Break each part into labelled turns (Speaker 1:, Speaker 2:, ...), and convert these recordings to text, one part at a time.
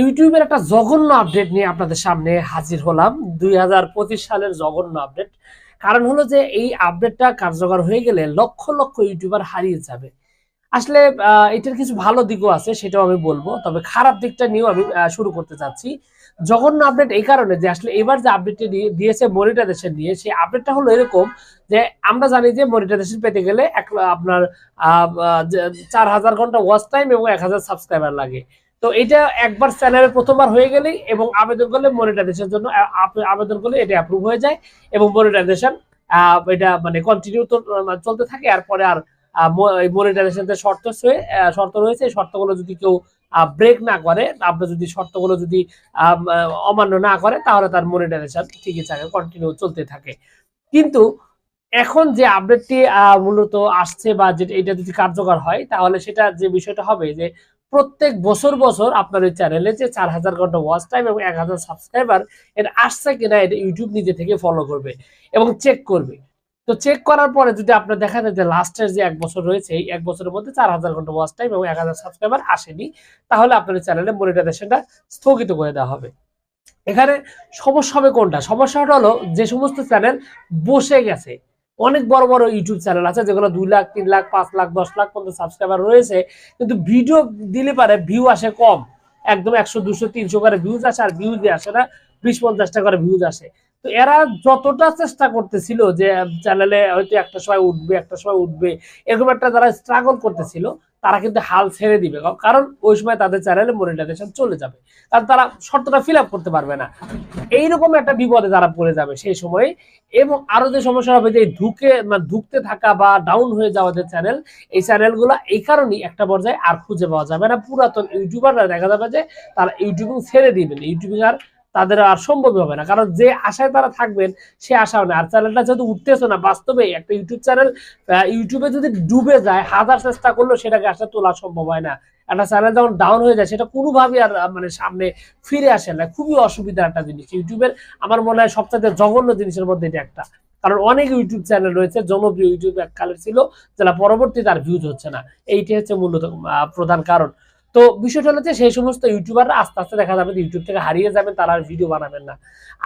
Speaker 1: ইউটিউবের একটা জঘন্য আপডেট নিয়ে আপনাদের সামনে হাজির হলাম। দুই হাজার পঁচিশ সালের জঘন্য আপডেট। কারণ হলো যে এই আপডেটটা কার্যকর হয়ে গেলে লক্ষ লক্ষ ইউটিউবার হারিয়ে যাবে। আসলে এটার কিছু ভালো দিকও আছে, সেটাও আমি বলব। তবে খারাপ দিকটা নিয়েও আমি শুরু করতে চাচ্ছি। জঘন্য আপডেট এই কারণে যে আসলে এবার যে আপডেটটা আপডেটটি দিয়েছে মনিটাইজেশন নিয়ে সেই আপডেটটা হলো এরকম যে আমরা জানি যে মনিটাইজেশন পেতে গেলে এক, আপনার চার হাজার ঘণ্টা ওয়াচ টাইম এবং এক হাজার সাবস্ক্রাইবার লাগে। তো এটা একবার চ্যানেলে প্রথমবার হয়ে গেলেই এবং আবেদন করলে মনিটাইজেশনের জন্য আবেদন করলে এটা অ্যাপ্রুভ হয়ে যায় এবং মনিটাইজেশন এটা মানে কন্টিনিউ তো চলতে থাকে। আর পরে আর মনিটাইজেশন শর্ত শর্ত রয়েছে। এই শর্তগুলো যদি কেউ ব্রেক না করে আপনার যদি শর্তগুলো যদি অমান্য না করে, তাহলে তার মনিটাইজেশন ঠিকই থাকে কন্টিনিউ চলতে থাকে। কিন্তু এখন যে আপডেটটি মূলত আসছে বা যেটা এটা যদি কার্যকর হয়, তাহলে সেটা যে বিষয়টা হবে যে প্রত্যেক বছর বছর আপনার ওই চ্যানেলে যে চার হাজার ঘণ্টা ওয়াচ টাইম এবং এক হাজার সাবস্ক্রাইবার এটা আসছে কিনা এটা ইউটিউব নিজে থেকে ফলো করবে এবং চেক করবে। তো চেক করার পরে যদি আপনার দেখা যায় যে লাস্টের যে এক বছর রয়েছে, এই এক বছরের মধ্যে চার হাজার ঘণ্টা ওয়াচ টাইম এবং এক হাজার সাবস্ক্রাইবার আসেনি, তাহলে আপনার চ্যানেলে মনিটাইজেশনটা স্থগিত করে দেওয়া হবে। এখানে সমস্যা হবে কোনটা? সমস্যাটা হলো যে সমস্ত চ্যানেল বসে গেছে। অনেক বড় বড় ইউটিউব চ্যানেল আছে, যেগুলো দুই লাখ, তিন লাখ, পাঁচ লাখ, দশ লাখ পর্যন্ত সাবস্ক্রাইবার রয়েছে। কিন্তু ভিডিও দিলে পারে ভিউ আসে কম। একদম একশো, দুশো, তিনশো করে ভিউজ আসে আর ভিউজ আসে না, বিশ, পঞ্চাশটা করে ভিউজ আসে। তো এরা যতটা চেষ্টা করতেছিল যে চ্যানেলে হয়তো একটা সময় উঠবে, একটা সময় উঠবে, এরকম একটা যারা স্ট্রাগল করতেছিল তারা কিন্তু হাল ছেড়ে দিবে। কারণ ওই সময় তাদের চ্যানেলে মনিটাইজেশন চলে যাবে। কারণ তারা শর্তটা ফিল করতে পারবে না। এইরকম একটা বিপদে তারা পড়ে যাবে সেই সময়। এবং আরও যে সমস্যা হবে যে ঢুকে মানে ঢুকতে থাকা বা ডাউন হয়ে যাওয়া যে চ্যানেল এই চ্যানেলগুলো এই কারণেই একটা পর্যায়ে আর খুঁজে পাওয়া যাবে না। পুরাতন ইউটিউবাররা দেখা যাবে যে তারা ইউটিউবিং ছেড়ে দিবেন। ইউটিউবিং আর তাদের আর সম্ভব হবে না। কারণ যে আশায় তারা থাকবেন, সে আশাও না। আর চ্যানেলটা যেহেতু উঠতেছে না, বাস্তবে একটা ইউটিউব চ্যানেল ইউটিউবে যদি ডুবে যায়, হাজার চেষ্টা করলেও সেটাকে আসলে তোলা সম্ভব হয় না। একটা চ্যানেল যখন ডাউন হয়ে যায়, সেটা কোনোভাবেই আর মানে সামনে ফিরে আসে না। খুবই অসুবিধার একটা জিনিস। ইউটিউবের আমার মনে হয় সবচেয়ে জঘন্য জিনিসের মধ্যে এটা একটা। কারণ অনেক ইউটিউব চ্যানেল রয়েছে, জনপ্রিয় ইউটিউব এককালে ছিল যারা পরবর্তীতে তার ভিউজ হচ্ছে না। এইটি হচ্ছে মূলত প্রধান কারণ। তো বিষয়টা যে সেই সমস্ত ইউটিউবাররা আস্তে আস্তে দেখা যাবে ইউটিউব থেকে হারিয়ে যাবেন, তারা আর ভিডিও বানাবেন না।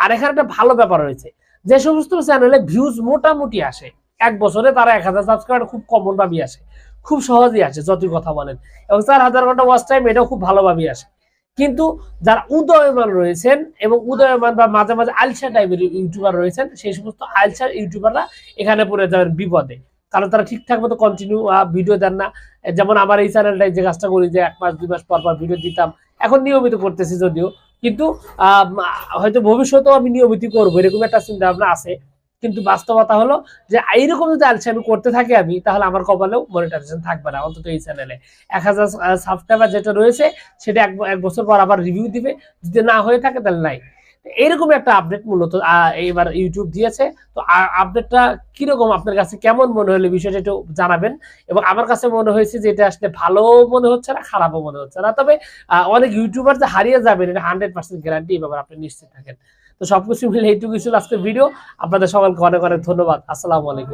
Speaker 1: আর এখানে একটা ভালো ব্যাপার রয়েছে, যে সমস্ত চ্যানেলে ভিউজ মোটামুটি আসে, এক বছরে তারা এক হাজার সাবস্ক্রাইবার খুব কমন আসে, খুব সহজেই আসে, যতই কথা বলেন। এবং চার হাজার ঘণ্টা ওয়াচ টাইম এটাও খুব ভালোভাবেই আসে। কিন্তু যারা উদয়মান রয়েছেন এবং উদয়মান বা মাঝে মাঝে আলসা টাইপের ইউটিউবার রয়েছেন, সেই সমস্ত আলসা ইউটিউবাররা এখানে পড়ে যাবেন বিপদে। কারণ তারা ঠিকঠাক মতো কন্টিনিউ ভিডিও দেন না। যেমন আমার এই চ্যানেলটাই যে কাজটা করি যে এক মাস, দুই মাস পর পর ভিডিও দিতাম, এখন নিয়মিত করতেছি যদিও। কিন্তু হয়তো ভবিষ্যতেও আমি নিয়মিত করব, এরকম একটা চিন্তা ভাবনা আছে। কিন্তু বাস্তবতা হলো যে, এইরকম যদি আলসা আমি করতে থাকি আমি, তাহলে আমার কপালেও মনিটাইজেশন থাকবে না, অন্তত এই চ্যানেলে এক হাজার সাবস্ক্রাইবার যেটা রয়েছে, সেটা এক এক বছর পর আবার রিভিউ দিবে। যদি না হয়ে থাকে, তাহলে নাই। এইরকম একটা আপডেট মূলত এবার ইউটিউব দিয়েছে। তো আপডেটটা কীরকম আপনার কাছে, কেমন মনে হলো বিষয়টা একটু জানাবেন। এবং আমার কাছে মনে হয়েছে যে এটা আসলে ভালো মনে হচ্ছে না, খারাপও মনে হচ্ছে না। তবে অনেক ইউটিউবার যে হারিয়ে যাবেন, এটা হান্ড্রেড পার্সেন্ট গ্যারান্টি এবার আপনি নিশ্চিত থাকেন। তো সবকিছু মিলে এইটুকু ছিল আজকের ভিডিও আপনাদের সকলকে অনেক অনেক ধন্যবাদ। আসসালামু আলাইকুম।